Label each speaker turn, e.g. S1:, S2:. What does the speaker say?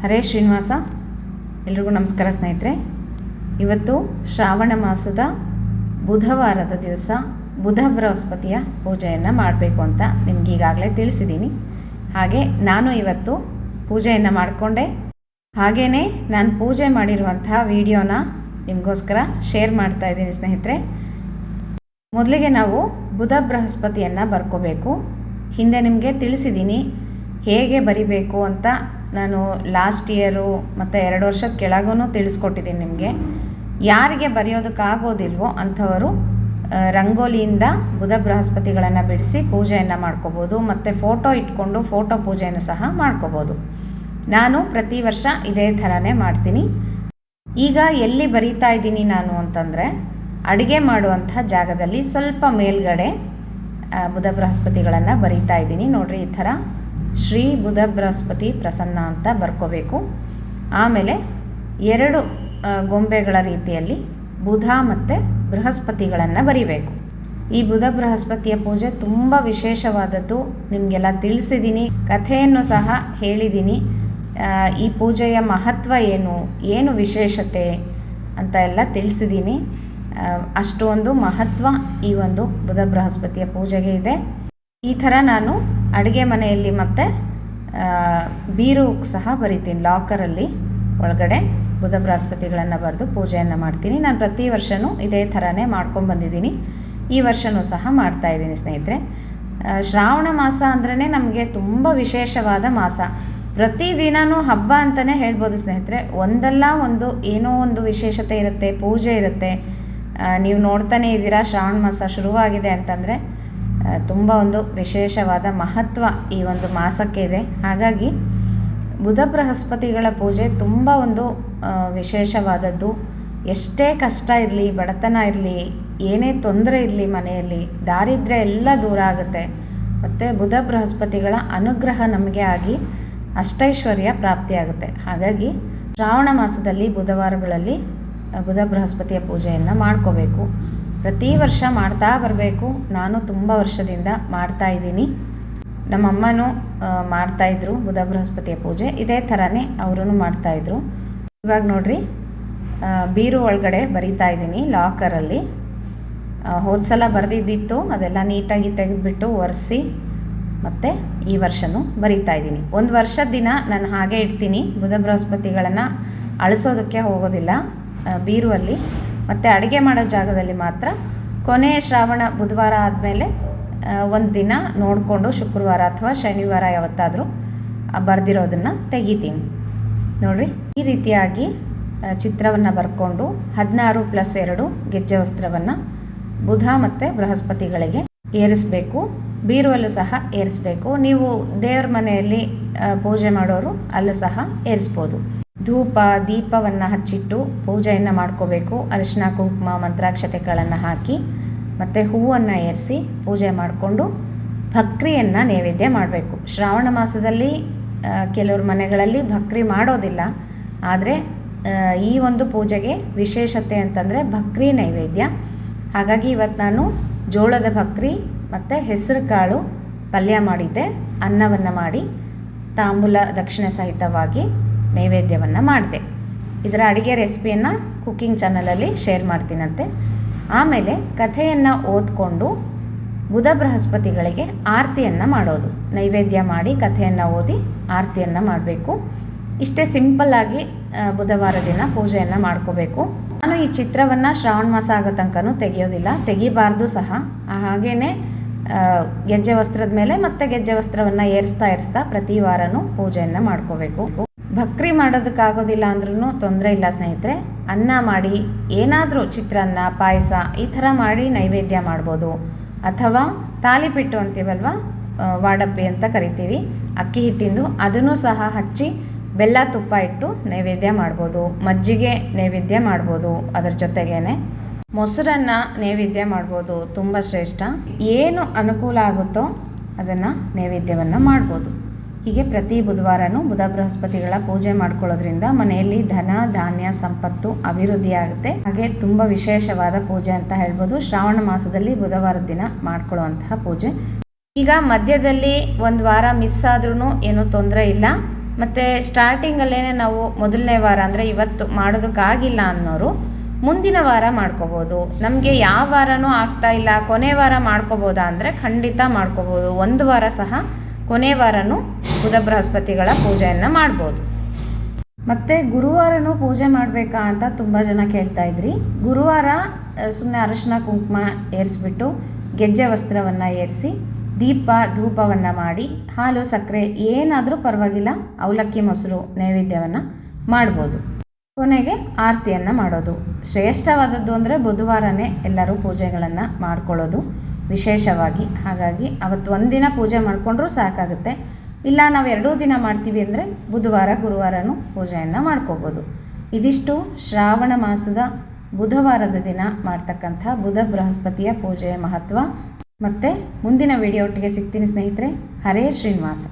S1: ಹರೇ ಶ್ರೀನಿವಾಸ, ಎಲ್ರಿಗೂ ನಮಸ್ಕಾರ ಸ್ನೇಹಿತರೆ. ಇವತ್ತು ಶ್ರಾವಣ ಮಾಸದ ಬುಧವಾರದ ದಿವಸ ಬುಧ ಬೃಹಸ್ಪತಿಯ ಪೂಜೆಯನ್ನು ಮಾಡಬೇಕು ಅಂತ ನಿಮ್ಗೆ ಈಗಾಗಲೇ ತಿಳಿಸಿದ್ದೀನಿ. ಹಾಗೆ ನಾನು ಇವತ್ತು ಪೂಜೆಯನ್ನು ಮಾಡಿಕೊಂಡೆ. ಹಾಗೆಯೇ ನಾನು ಪೂಜೆ ಮಾಡಿರುವಂತಹ ವಿಡಿಯೋನ ನಿಮಗೋಸ್ಕರ ಶೇರ್ ಮಾಡ್ತಾ ಇದ್ದೀನಿ ಸ್ನೇಹಿತರೆ. ಮೊದಲಿಗೆ ನಾವು ಬುಧ ಬೃಹಸ್ಪತಿಯನ್ನು ಬರ್ಕೋಬೇಕು. ಹಿಂದೆ ನಿಮಗೆ ತಿಳಿಸಿದ್ದೀನಿ ಹೇಗೆ ಬರಿಬೇಕು ಅಂತ ನಾನು ಲಾಸ್ಟ್ ಇಯರು ಮತ್ತು ಎರಡು ವರ್ಷದ ಕೆಳಗೂ ತಿಳಿಸ್ಕೊಟ್ಟಿದ್ದೀನಿ ನಿಮಗೆ. ಯಾರಿಗೆ ಬರೆಯೋದಕ್ಕಾಗೋದಿಲ್ವೋ ಅಂಥವರು ರಂಗೋಲಿಯಿಂದ ಬುಧ ಬೃಹಸ್ಪತಿಗಳನ್ನು ಬಿಡಿಸಿ ಪೂಜೆಯನ್ನು ಮಾಡ್ಕೋಬೋದು, ಮತ್ತು ಫೋಟೋ ಇಟ್ಕೊಂಡು ಫೋಟೋ ಪೂಜೆಯನ್ನು ಸಹ ಮಾಡ್ಕೋಬೋದು. ನಾನು ಪ್ರತಿ ವರ್ಷ ಇದೇ ಥರನೇ ಮಾಡ್ತೀನಿ. ಈಗ ಎಲ್ಲಿ ಬರೀತಾ ಇದ್ದೀನಿ ನಾನು ಅಂತಂದರೆ, ಅಡುಗೆ ಮಾಡುವಂಥ ಜಾಗದಲ್ಲಿ ಸ್ವಲ್ಪ ಮೇಲ್ಗಡೆ ಬುಧ ಬೃಹಸ್ಪತಿಗಳನ್ನು ಬರೀತಾ ಇದ್ದೀನಿ. ನೋಡಿರಿ ಈ ಥರ ಶ್ರೀ ಬುಧ ಬೃಹಸ್ಪತಿ ಪ್ರಸನ್ನ ಅಂತ ಬರ್ಕೋಬೇಕು. ಆಮೇಲೆ ಎರಡು ಗೊಂಬೆಗಳ ರೀತಿಯಲ್ಲಿ ಬುಧ ಮತ್ತು ಬೃಹಸ್ಪತಿಗಳನ್ನು ಬರಿಬೇಕು. ಈ ಬುಧ ಬೃಹಸ್ಪತಿಯ ಪೂಜೆ ತುಂಬ ವಿಶೇಷವಾದದ್ದು. ನಿಮಗೆಲ್ಲ ತಿಳಿಸಿದ್ದೀನಿ ಕಥೆಯನ್ನು ಸಹ ಹೇಳಿದ್ದೀನಿ ಈ ಪೂಜೆಯ ಮಹತ್ವ ಏನು ಏನು ವಿಶೇಷತೆ ಅಂತ ಎಲ್ಲ ತಿಳಿಸಿದ್ದೀನಿ ಅಷ್ಟೊಂದು ಮಹತ್ವ ಈ ಒಂದು ಬುಧ ಬೃಹಸ್ಪತಿಯ ಪೂಜೆಗೆ ಇದೆ. ಈ ಥರ ನಾನು ಅಡುಗೆ ಮನೆಯಲ್ಲಿ ಮತ್ತು ಬೀರು ಸಹ ಬರಿತೀನಿ ಲಾಕರಲ್ಲಿ. ಒಳಗಡೆ ಬುಧ ಬೃಹಸ್ಪತಿಗಳನ್ನು ಬರೆದು ಪೂಜೆಯನ್ನು ಮಾಡ್ತೀನಿ. ನಾನು ಪ್ರತಿ ವರ್ಷವೂ ಇದೇ ಥರನೇ ಮಾಡ್ಕೊಂಡು ಬಂದಿದ್ದೀನಿ. ಈ ವರ್ಷವೂ ಸಹ ಮಾಡ್ತಾ ಇದ್ದೀನಿ ಸ್ನೇಹಿತರೆ. ಶ್ರಾವಣ ಮಾಸ ಅಂದ್ರೇ ನಮಗೆ ತುಂಬ ವಿಶೇಷವಾದ ಮಾಸ. ಪ್ರತಿದಿನವೂ ಹಬ್ಬ ಅಂತಲೇ ಹೇಳ್ಬೋದು ಸ್ನೇಹಿತರೆ. ಒಂದಲ್ಲ ಒಂದು ಏನೋ ಒಂದು ವಿಶೇಷತೆ ಇರುತ್ತೆ, ಪೂಜೆ ಇರುತ್ತೆ. ನೀವು ನೋಡ್ತಾನೇ ಇದ್ದೀರಾ ಶ್ರಾವಣ ಮಾಸ ಶುರುವಾಗಿದೆ ಅಂತಂದರೆ ತುಂಬ ಒಂದು ವಿಶೇಷವಾದ ಮಹತ್ವ ಈ ಒಂದು ಮಾಸಕ್ಕೆ ಇದೆ. ಹಾಗಾಗಿ ಬುಧ ಬೃಹಸ್ಪತಿಗಳ ಪೂಜೆ ತುಂಬ ಒಂದು ವಿಶೇಷವಾದದ್ದು. ಎಷ್ಟೇ ಕಷ್ಟ ಇರಲಿ, ಬಡತನ ಇರಲಿ, ಏನೇ ತೊಂದರೆ ಇರಲಿ ಮನೆಯಲ್ಲಿ, ದಾರಿದ್ರ್ಯ ಎಲ್ಲ ದೂರ ಆಗುತ್ತೆ. ಮತ್ತು ಬುಧ ಬೃಹಸ್ಪತಿಗಳ ಅನುಗ್ರಹ ನಮಗೆ ಆಗಿ ಅಷ್ಟೈಶ್ವರ್ಯ ಪ್ರಾಪ್ತಿಯಾಗುತ್ತೆ. ಹಾಗಾಗಿ ಶ್ರಾವಣ ಮಾಸದಲ್ಲಿ, ಬುಧವಾರಗಳಲ್ಲಿ ಬುಧ ಬೃಹಸ್ಪತಿಯ ಪೂಜೆಯನ್ನು ಮಾಡ್ಕೋಬೇಕು. ಪ್ರತಿ ವರ್ಷ ಮಾಡ್ತಾ ಬರಬೇಕು. ನಾನು ತುಂಬ ವರ್ಷದಿಂದ ಮಾಡ್ತಾ ಇದ್ದೀನಿ. ನಮ್ಮಮ್ಮನೂ ಮಾಡ್ತಾಯಿದ್ರು ಬುಧ ಬೃಹಸ್ಪತಿಯ ಪೂಜೆ. ಇದೇ ಥರನೇ ಅವರೂ ಮಾಡ್ತಾಯಿದ್ರು ಇವಾಗ ನೋಡ್ರಿ ಬೀರು ಒಳಗಡೆ ಬರಿತಾ ಇದ್ದೀನಿ ಲಾಕರಲ್ಲಿ. ಹೋದ ಸಲ ಬರೆದಿದ್ದಿತ್ತು. ಅದೆಲ್ಲ ನೀಟಾಗಿ ತೆಗೆದುಬಿಟ್ಟು ಒರೆಸಿ ಮತ್ತು ಈ ವರ್ಷನೂ ಬರಿತಾ ಇದ್ದೀನಿ. ಒಂದು ವರ್ಷದ ದಿನ ನಾನು ಹಾಗೆ ಇಡ್ತೀನಿ. ಬುಧ ಬೃಹಸ್ಪತಿಗಳನ್ನು ಅಳಿಸೋದಕ್ಕೆ ಹೋಗೋದಿಲ್ಲ. ಬೀರುವಲ್ಲಿ. ಮತ್ತು ಅಡುಗೆ ಮಾಡೋ ಜಾಗದಲ್ಲಿ ಮಾತ್ರ ಕೊನೆಯ ಶ್ರಾವಣ, ಬುಧವಾರ ಆದಮೇಲೆ ಒಂದು ದಿನ ನೋಡಿಕೊಂಡು ಶುಕ್ರವಾರ ಅಥವಾ ಶನಿವಾರ ಯಾವತ್ತಾದರೂ ಬರೆದಿರೋದನ್ನು ತೆಗಿತೀನಿ. ನೋಡಿರಿ? ಈ ರೀತಿಯಾಗಿ ಚಿತ್ರವನ್ನು ಬರ್ಕೊಂಡು ಹದಿನಾರು ಪ್ಲಸ್ ಎರಡು ಗೆಜ್ಜೆ ವಸ್ತ್ರವನ್ನು ಬುಧ ಮತ್ತು ಬೃಹಸ್ಪತಿಗಳಿಗೆ ಏರಿಸಬೇಕು. ಬೀರುವಲ್ಲೂ ಸಹ ಏರಿಸಬೇಕು. ನೀವು ದೇವ್ರ ಮನೆಯಲ್ಲಿ ಪೂಜೆ ಮಾಡೋರು ಅಲ್ಲೂ ಸಹ ಏರಿಸ್ಬೋದು. ಧೂಪ, ದೀಪವನ್ನು ಹಚ್ಚಿಟ್ಟು ಪೂಜೆಯನ್ನು ಮಾಡ್ಕೋಬೇಕು. ಅರಿಶಿನ ಕುಂಕುಮ, ಮಂತ್ರಾಕ್ಷತೆಗಳನ್ನು ಹಾಕಿ ಮತ್ತು ಹೂವನ್ನು ಏರಿಸಿ ಪೂಜೆ ಮಾಡಿಕೊಂಡು ಭಕ್ರಿಯನ್ನು ನೈವೇದ್ಯ ಮಾಡಬೇಕು. ಶ್ರಾವಣ ಮಾಸದಲ್ಲಿ ಕೆಲವ್ರ ಮನೆಗಳಲ್ಲಿ ಭಕ್ರಿ ಮಾಡೋದಿಲ್ಲ. ಆದರೆ ಈ ಒಂದು ಪೂಜೆಗೆ ವಿಶೇಷತೆ ಅಂತಂದರೆ ಭಕ್ರಿ ನೈವೇದ್ಯ. ಹಾಗಾಗಿ ಇವತ್ತು ನಾನು ಜೋಳದ ಭಕ್ರಿ ಮತ್ತು ಹೆಸರು ಕಾಳು ಪಲ್ಯ ಮಾಡಿದ್ದೆ. ಅನ್ನವನ್ನು ಮಾಡಿ ತಾಂಬೂಲ ದಕ್ಷಿಣ ಸಹಿತವಾಗಿ ನೈವೇದ್ಯವನ್ನು ಮಾಡಿದೆ. ಇದರ ಅಡುಗೆ ರೆಸಿಪಿಯನ್ನು ಕುಕ್ಕಿಂಗ್ ಚಾನಲಲ್ಲಿ ಶೇರ್ ಮಾಡ್ತೀನಂತೆ. ಆಮೇಲೆ ಕಥೆಯನ್ನು ಓದ್ಕೊಂಡು ಬುಧ ಬೃಹಸ್ಪತಿಗಳಿಗೆ ಆರತಿಯನ್ನು ಮಾಡೋದು. ನೈವೇದ್ಯ ಮಾಡಿ ಕಥೆಯನ್ನು ಓದಿ ಆರತಿಯನ್ನು ಮಾಡಬೇಕು. ಇಷ್ಟೇ ಸಿಂಪಲ್ಲಾಗಿ ಬುಧವಾರ ದಿನ ಪೂಜೆಯನ್ನು ಮಾಡ್ಕೋಬೇಕು. ನಾನು ಈ ಚಿತ್ರವನ್ನು ಶ್ರಾವಣ ಮಾಸ ಆಗೋ ತನಕನೂ ತೆಗೆಯೋದಿಲ್ಲ. ತೆಗಿಬಾರ್ದು ಸಹ. ಹಾಗೆಯೇ ಗೆಜ್ಜೆ ವಸ್ತ್ರದ ಮೇಲೆ ಮತ್ತೆ ಗೆಜ್ಜೆ ವಸ್ತ್ರವನ್ನು ಏರಿಸ್ತಾ ಏರಿಸ್ತಾ ಪ್ರತಿ ವಾರನೂ ಪೂಜೆಯನ್ನು ಮಾಡ್ಕೋಬೇಕು. ಭಕ್ರಿ ಮಾಡೋದಕ್ಕಾಗೋದಿಲ್ಲ ಅಂದ್ರೂ ತೊಂದರೆ ಇಲ್ಲ ಸ್ನೇಹಿತರೆ. ಅನ್ನ ಮಾಡಿ, ಏನಾದರೂ ಚಿತ್ರಾನ್ನ, ಪಾಯಸ, ಈ ಥರ ಮಾಡಿ ನೈವೇದ್ಯ ಮಾಡ್ಬೋದು. ಅಥವಾ ತಾಲಿಪಿಟ್ಟು ಅಂತೀವಲ್ವ? ವಾಡಪ್ಪಿ ಅಂತ ಕರಿತೀವಿ. ಅಕ್ಕಿ ಹಿಟ್ಟಿಂದು ಅದನ್ನು ಸಹ ಹಚ್ಚಿ ಬೆಲ್ಲ ತುಪ್ಪ ಇಟ್ಟು ನೈವೇದ್ಯ ಮಾಡ್ಬೋದು. ಮಜ್ಜಿಗೆ ನೈವೇದ್ಯ ಮಾಡ್ಬೋದು ಅದರ ಜೊತೆಗೇನೆ. ಮೊಸರನ್ನು ನೈವೇದ್ಯ ಮಾಡ್ಬೋದು, ತುಂಬ ಶ್ರೇಷ್ಠ. ಏನು ಅನುಕೂಲ ಆಗುತ್ತೋ ಅದನ್ನು ನೈವೇದ್ಯವನ್ನು ಮಾಡ್ಬೋದು. ಹೀಗೆ ಪ್ರತಿ ಬುಧವಾರನೂ ಬುಧ ಬೃಹಸ್ಪತಿಗಳ ಪೂಜೆ ಮಾಡ್ಕೊಳ್ಳೋದ್ರಿಂದ ಮನೆಯಲ್ಲಿ ಧನ, ಧಾನ್ಯ, ಸಂಪತ್ತು ಅಭಿವೃದ್ಧಿ ಆಗುತ್ತೆ ಹಾಗೆ ತುಂಬ ವಿಶೇಷವಾದ ಪೂಜೆ ಅಂತ ಹೇಳ್ಬೋದು. ಶ್ರಾವಣ ಮಾಸದಲ್ಲಿ ಬುಧವಾರದ ದಿನ ಮಾಡ್ಕೊಳ್ಳುವಂತಹ ಪೂಜೆ. ಈಗ ಮಧ್ಯದಲ್ಲಿ ಒಂದು ವಾರ ಮಿಸ್ ಆದ್ರೂ ಏನೂ ತೊಂದರೆ ಇಲ್ಲ. ಮತ್ತು ಸ್ಟಾರ್ಟಿಂಗಲ್ಲೇ ನಾವು ಮೊದಲನೇ ವಾರ ಅಂದರೆ ಇವತ್ತು ಮಾಡೋದಕ್ಕಾಗಿಲ್ಲ ಅನ್ನೋರು ಮುಂದಿನ ವಾರ ಮಾಡ್ಕೋಬೋದು. ನಮಗೆ ಯಾವ ವಾರನೂ ಆಗ್ತಾ ಇಲ್ಲ. ಕೊನೆ ವಾರ ಮಾಡ್ಕೋಬೋದಾ ಅಂದರೆ ಖಂಡಿತ ಮಾಡ್ಕೋಬೋದು. ಒಂದು ವಾರ ಸಹ ಕೊನೆ ವಾರನೂ ಬುಧ ಬೃಹಸ್ಪತಿಗಳ ಪೂಜೆಯನ್ನು ಮಾಡ್ಬೋದು. ಮತ್ತು ಗುರುವಾರನೂ ಪೂಜೆ ಮಾಡಬೇಕಾ ಅಂತ ತುಂಬ ಜನ ಕೇಳ್ತಾ ಇದ್ರಿ. ಗುರುವಾರ ಸುಮ್ಮನೆ ಅರಶಿನ, ಕುಂಕುಮ ಏರಿಸ್ಬಿಟ್ಟು ಗೆಜ್ಜೆ ವಸ್ತ್ರವನ್ನು ಏರಿಸಿ ದೀಪ, ಧೂಪವನ್ನು ಮಾಡಿ ಹಾಲು, ಸಕ್ಕರೆ ಏನಾದರೂ ಪರವಾಗಿಲ್ಲ ಅವಲಕ್ಕಿ, ಮೊಸರು, ನೈವೇದ್ಯವನ್ನು ಮಾಡ್ಬೋದು. ಕೊನೆಗೆ ಆರತಿಯನ್ನು ಮಾಡೋದು. ಶ್ರೇಷ್ಠವಾದದ್ದು ಅಂದರೆ ಬುಧವಾರನೇ ಎಲ್ಲರೂ ಪೂಜೆಗಳನ್ನು ಮಾಡ್ಕೊಳ್ಳೋದು. ವಿಶೇಷವಾಗಿ. ಹಾಗಾಗಿ ಅವತ್ತು ಒಂದಿನ ಪೂಜೆ ಮಾಡಿಕೊಂಡ್ರೂ ಸಾಕಾಗುತ್ತೆ. ಇಲ್ಲ ನಾವು ಎರಡೂ ದಿನ ಮಾಡ್ತೀವಿ ಅಂದರೆ ಬುಧವಾರ, ಗುರುವಾರನೂ ಪೂಜೆಯನ್ನು ಮಾಡ್ಕೋಬೋದು. ಇದಿಷ್ಟು ಶ್ರಾವಣ ಮಾಸದ ಬುಧವಾರದ ದಿನ ಮಾಡ್ತಕ್ಕಂಥ ಬುಧ ಬೃಹಸ್ಪತಿಯ ಪೂಜೆಯ ಮಹತ್ವ. ಮತ್ತು ಮುಂದಿನ ವಿಡಿಯೋ ಒಟ್ಟಿಗೆ ಸಿಗ್ತೀನಿ ಸ್ನೇಹಿತರೆ. ಹರೇ ಶ್ರೀನಿವಾಸ.